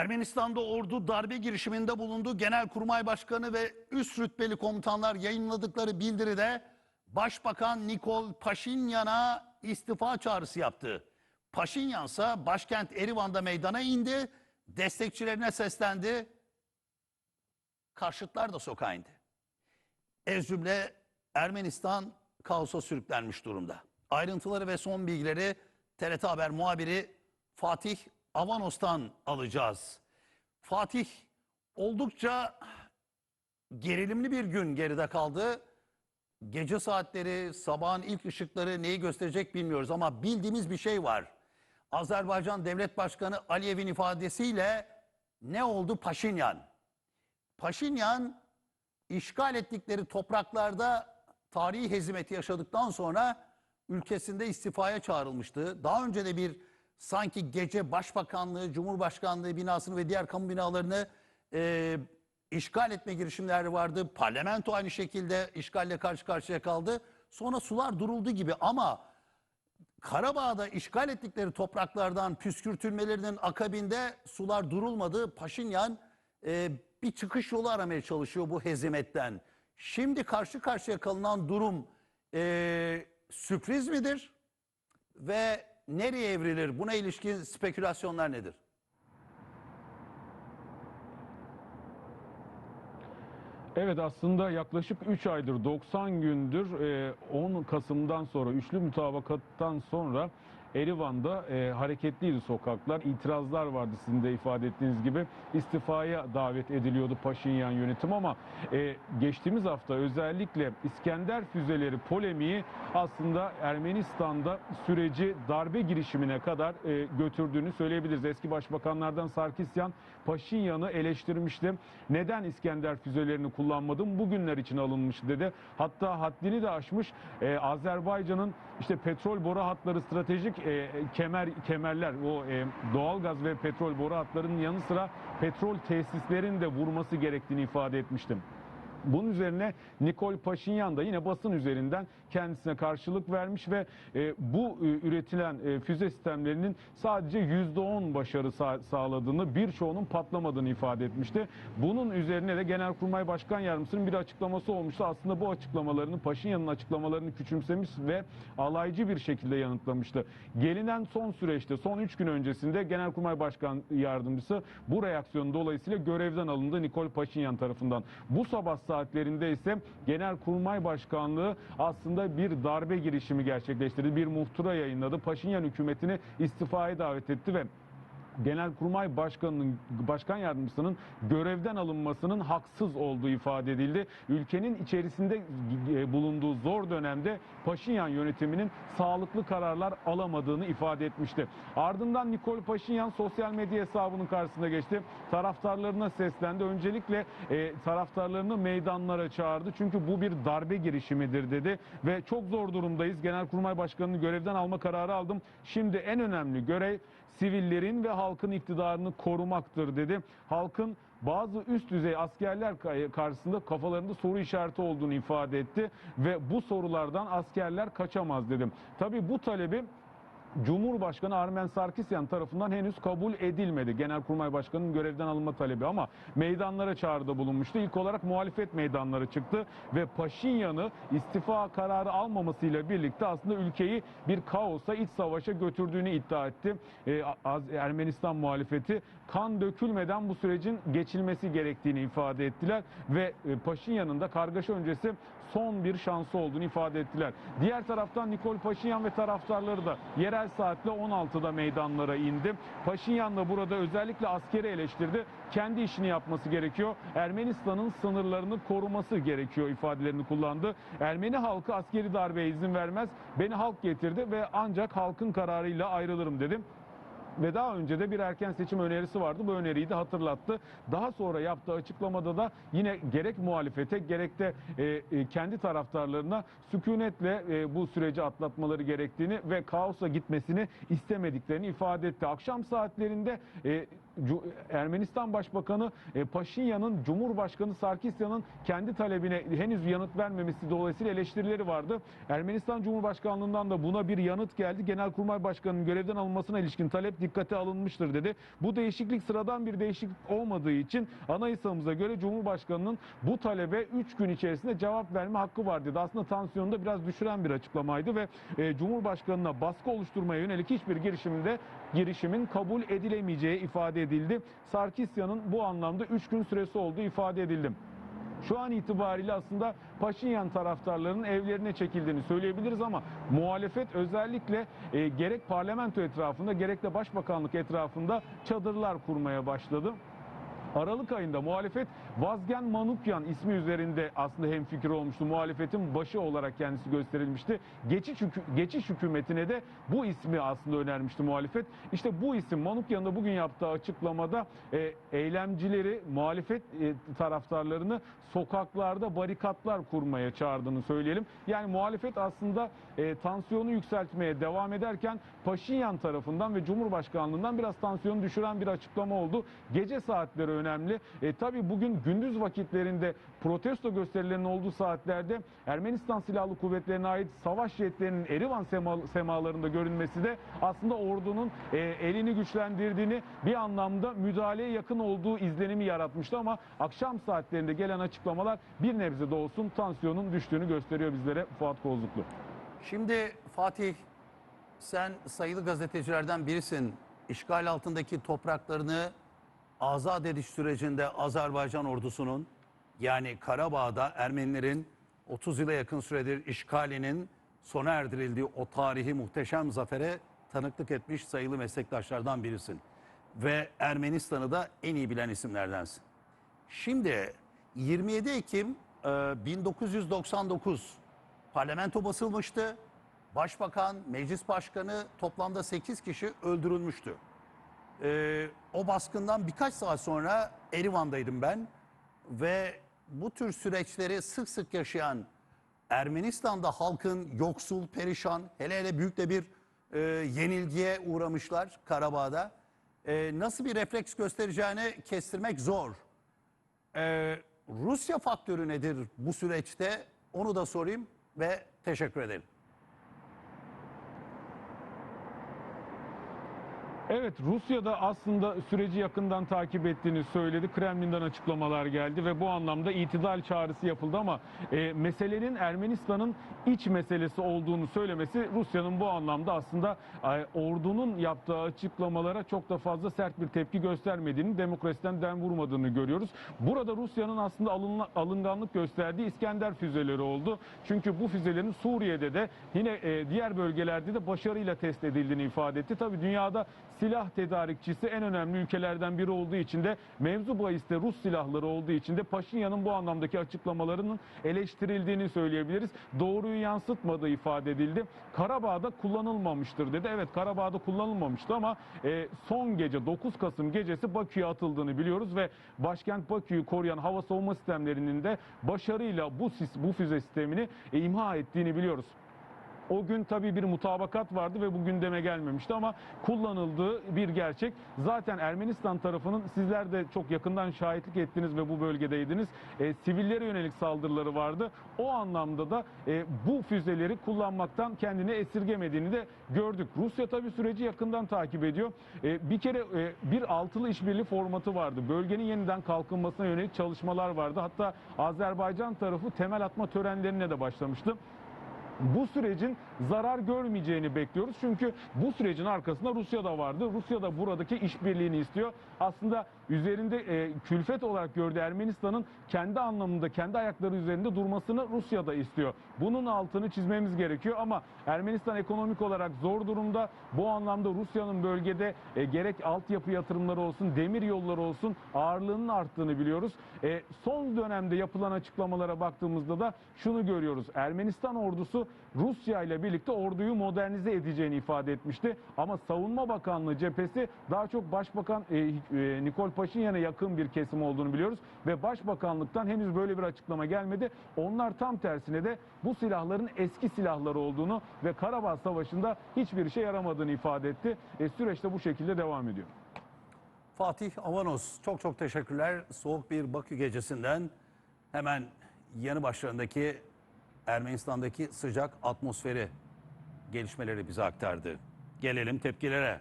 Ermenistan'da ordu darbe girişiminde bulundu. Genelkurmay Başkanı ve üst rütbeli komutanlar yayınladıkları bildiride Başbakan Nikol Paşinyan'a istifa çağrısı yaptı. Paşinyan ise başkent Erivan'da meydana indi, destekçilerine seslendi, karşıtlar da sokağa indi. Ez cümle Ermenistan kaosa sürüklenmiş durumda. Ayrıntıları ve son bilgileri TRT Haber muhabiri Fatih Avanos'tan alacağız. Fatih oldukça gerilimli bir gün geride kaldı. Gece saatleri, sabahın ilk ışıkları neyi gösterecek bilmiyoruz ama bildiğimiz bir şey var. Azerbaycan Devlet Başkanı Aliyev'in ifadesiyle ne oldu Paşinyan? Paşinyan işgal ettikleri topraklarda tarihi hezimeti yaşadıktan sonra ülkesinde istifaya çağrılmıştı. Daha önce de bir sanki gece başbakanlığı, cumhurbaşkanlığı binasını ve diğer kamu binalarını e, işgal etme girişimleri vardı. Parlamento aynı şekilde işgalle karşı karşıya kaldı. Sonra sular duruldu gibi ama Karabağ'da işgal ettikleri topraklardan püskürtülmelerinin akabinde sular durulmadı. Paşinyan e, bir çıkış yolu aramaya çalışıyor bu hezimetten. Şimdi karşı karşıya kalınan durum e, sürpriz midir? Ve nereye evrilir? Buna ilişkin spekülasyonlar nedir? Evet aslında yaklaşık 3 aydır 90 gündür e, 10 Kasım'dan sonra üçlü mutabakattan sonra Erivan'da e, hareketliydi sokaklar. İtirazlar vardı sizin de ifade ettiğiniz gibi. istifaya davet ediliyordu Paşinyan yönetim ama e, geçtiğimiz hafta özellikle İskender füzeleri polemiği aslında Ermenistan'da süreci darbe girişimine kadar e, götürdüğünü söyleyebiliriz. Eski başbakanlardan Sarkisyan Paşinyan'ı eleştirmişti. Neden İskender füzelerini kullanmadım? Bugünler için alınmış dedi. Hatta haddini de aşmış. E, Azerbaycan'ın işte petrol boru hatları stratejik e, kemer kemerler o e, doğalgaz ve petrol boru hatlarının yanı sıra petrol tesislerini de vurması gerektiğini ifade etmiştim. Bunun üzerine Nikol Paşinyan da yine basın üzerinden kendisine karşılık vermiş ve e, bu e, üretilen e, füze sistemlerinin sadece %10 başarı sa- sağladığını, birçoğunun patlamadığını ifade etmişti. Bunun üzerine de Genelkurmay Başkan Yardımcısının bir açıklaması olmuştu. Aslında bu açıklamalarını, Paşinyan'ın açıklamalarını küçümsemiş ve alaycı bir şekilde yanıtlamıştı. Gelinen son süreçte, son 3 gün öncesinde Genelkurmay Başkan Yardımcısı bu reaksiyon dolayısıyla görevden alındı Nikol Paşinyan tarafından. Bu sabah saatlerinde ise Genelkurmay Başkanlığı aslında bir darbe girişimi gerçekleştirdi. Bir muhtıra yayınladı. Paşinyan hükümetini istifaya davet etti ve Genelkurmay Başkanı'nın başkan yardımcısının görevden alınmasının haksız olduğu ifade edildi. Ülkenin içerisinde e, bulunduğu zor dönemde Paşinyan yönetiminin sağlıklı kararlar alamadığını ifade etmişti. Ardından Nikol Paşinyan sosyal medya hesabının karşısına geçti. Taraftarlarına seslendi. Öncelikle e, taraftarlarını meydanlara çağırdı. Çünkü bu bir darbe girişimidir dedi ve çok zor durumdayız. Genelkurmay Başkanı'nı görevden alma kararı aldım. Şimdi en önemli görev sivillerin ve halkın iktidarını korumaktır dedi. Halkın bazı üst düzey askerler karşısında kafalarında soru işareti olduğunu ifade etti ve bu sorulardan askerler kaçamaz dedim. Tabii bu talebi Cumhurbaşkanı Armen Sarkisyan tarafından henüz kabul edilmedi. Genelkurmay Başkanı'nın görevden alınma talebi ama meydanlara çağrıda bulunmuştu. İlk olarak muhalefet meydanları çıktı ve Paşinyan'ı istifa kararı almamasıyla birlikte aslında ülkeyi bir kaosa, iç savaşa götürdüğünü iddia etti. Ee, Ermenistan muhalefeti kan dökülmeden bu sürecin geçilmesi gerektiğini ifade ettiler ve e, Paşinyan'ın da kargaşa öncesi son bir şansı olduğunu ifade ettiler. Diğer taraftan Nikol Paşinyan ve taraftarları da yerel saatle 16'da meydanlara indi. Paşinyan da burada özellikle askeri eleştirdi. Kendi işini yapması gerekiyor. Ermenistan'ın sınırlarını koruması gerekiyor ifadelerini kullandı. Ermeni halkı askeri darbeye izin vermez. Beni halk getirdi ve ancak halkın kararıyla ayrılırım dedim ve daha önce de bir erken seçim önerisi vardı. Bu öneriyi de hatırlattı. Daha sonra yaptığı açıklamada da yine gerek muhalefete gerek de e, e, kendi taraftarlarına sükunetle e, bu süreci atlatmaları gerektiğini ve kaosa gitmesini istemediklerini ifade etti. Akşam saatlerinde e, Ermenistan Başbakanı e, Paşinyan'ın Cumhurbaşkanı Sarkisyan'ın kendi talebine henüz yanıt vermemesi dolayısıyla eleştirileri vardı. Ermenistan Cumhurbaşkanlığından da buna bir yanıt geldi. Genelkurmay Başkanı'nın görevden alınmasına ilişkin talep dikkate alınmıştır dedi. Bu değişiklik sıradan bir değişiklik olmadığı için anayasamıza göre Cumhurbaşkanı'nın bu talebe 3 gün içerisinde cevap verme hakkı var dedi. Aslında tansiyonu da biraz düşüren bir açıklamaydı ve e, Cumhurbaşkanı'na baskı oluşturmaya yönelik hiçbir girişimde girişimin kabul edilemeyeceği ifade edildi. Sarkisyan'ın bu anlamda 3 gün süresi olduğu ifade edildi. Şu an itibariyle aslında Paşinyan taraftarlarının evlerine çekildiğini söyleyebiliriz ama muhalefet özellikle e, gerek parlamento etrafında gerek de başbakanlık etrafında çadırlar kurmaya başladı. Aralık ayında muhalefet Vazgen Manukyan ismi üzerinde aslında hemfikir olmuştu. Muhalefetin başı olarak kendisi gösterilmişti. Geçiş, hükü- geçiş hükümetine de bu ismi aslında önermişti muhalefet. İşte bu isim Manukyan'ın da bugün yaptığı açıklamada e, eylemcileri, muhalefet e, taraftarlarını sokaklarda barikatlar kurmaya çağırdığını söyleyelim. Yani muhalefet aslında e, tansiyonu yükseltmeye devam ederken Paşinyan tarafından ve Cumhurbaşkanlığından biraz tansiyonu düşüren bir açıklama oldu. Gece saatleri önemli. E, tabii bugün gündüz vakitlerinde protesto gösterilerinin olduğu saatlerde Ermenistan Silahlı Kuvvetleri'ne ait savaş jetlerinin Erivan sema- semalarında görünmesi de aslında ordunun e, elini güçlendirdiğini bir anlamda müdahaleye yakın olduğu izlenimi yaratmıştı ama akşam saatlerinde gelen açıklamalar bir nebze de olsun tansiyonun düştüğünü gösteriyor bizlere Fuat Kozluklu. Şimdi Fatih sen sayılı gazetecilerden birisin. İşgal altındaki topraklarını azat ediş sürecinde Azerbaycan ordusunun yani Karabağ'da Ermenilerin 30 yıla yakın süredir işgalinin sona erdirildiği o tarihi muhteşem zafere tanıklık etmiş sayılı meslektaşlardan birisin. Ve Ermenistan'ı da en iyi bilen isimlerdensin. Şimdi 27 Ekim e, 1999 parlamento basılmıştı. Başbakan, meclis başkanı toplamda 8 kişi öldürülmüştü. E, o baskından birkaç saat sonra Erivan'daydım ben ve bu tür süreçleri sık sık yaşayan Ermenistan'da halkın yoksul, perişan, hele hele büyük de bir e, yenilgiye uğramışlar Karabağ'da. E, nasıl bir refleks göstereceğini kestirmek zor. Ee, Rusya faktörü nedir bu süreçte? Onu da sorayım ve teşekkür ederim. Evet Rusya'da aslında süreci yakından takip ettiğini söyledi. Kremlin'den açıklamalar geldi ve bu anlamda itidal çağrısı yapıldı ama e, meselenin Ermenistan'ın iç meselesi olduğunu söylemesi Rusya'nın bu anlamda aslında e, ordunun yaptığı açıklamalara çok da fazla sert bir tepki göstermediğini, demokrasiden den vurmadığını görüyoruz. Burada Rusya'nın aslında alınla- alınganlık gösterdiği İskender füzeleri oldu. Çünkü bu füzelerin Suriye'de de yine e, diğer bölgelerde de başarıyla test edildiğini ifade etti. Tabii dünyada silah tedarikçisi en önemli ülkelerden biri olduğu için de mevzu bahis de Rus silahları olduğu için de Paşinyan'ın bu anlamdaki açıklamalarının eleştirildiğini söyleyebiliriz. Doğruyu yansıtmadığı ifade edildi. Karabağ'da kullanılmamıştır dedi. Evet Karabağ'da kullanılmamıştı ama e, son gece 9 Kasım gecesi Bakü'ye atıldığını biliyoruz ve başkent Bakü'yü koruyan hava savunma sistemlerinin de başarıyla bu bu füze sistemini e, imha ettiğini biliyoruz. O gün tabii bir mutabakat vardı ve bu gündeme gelmemişti ama kullanıldığı bir gerçek. Zaten Ermenistan tarafının sizler de çok yakından şahitlik ettiniz ve bu bölgedeydiniz. E, sivillere yönelik saldırıları vardı. O anlamda da e, bu füzeleri kullanmaktan kendini esirgemediğini de gördük. Rusya tabii süreci yakından takip ediyor. E, bir kere e, bir altılı işbirliği formatı vardı. Bölgenin yeniden kalkınmasına yönelik çalışmalar vardı. Hatta Azerbaycan tarafı temel atma törenlerine de başlamıştı bu sürecin zarar görmeyeceğini bekliyoruz. Çünkü bu sürecin arkasında Rusya da vardı. Rusya da buradaki işbirliğini istiyor. Aslında üzerinde e, külfet olarak gördüğü Ermenistan'ın kendi anlamında, kendi ayakları üzerinde durmasını Rusya da istiyor. Bunun altını çizmemiz gerekiyor ama Ermenistan ekonomik olarak zor durumda. Bu anlamda Rusya'nın bölgede e, gerek altyapı yatırımları olsun, demir yolları olsun ağırlığının arttığını biliyoruz. E, son dönemde yapılan açıklamalara baktığımızda da şunu görüyoruz. Ermenistan ordusu Rusya ile birlikte orduyu modernize edeceğini ifade etmişti. Ama Savunma Bakanlığı cephesi daha çok Başbakan e, e, Nikol Paşinyan'a yakın bir kesim olduğunu biliyoruz. Ve Başbakanlıktan henüz böyle bir açıklama gelmedi. Onlar tam tersine de bu silahların eski silahları olduğunu ve Karabağ Savaşı'nda hiçbir işe yaramadığını ifade etti. E, süreç de bu şekilde devam ediyor. Fatih Avanos çok çok teşekkürler. Soğuk bir Bakü gecesinden hemen yanı başlarındaki Ermenistan'daki sıcak atmosferi gelişmeleri bize aktardı. Gelelim tepkilere.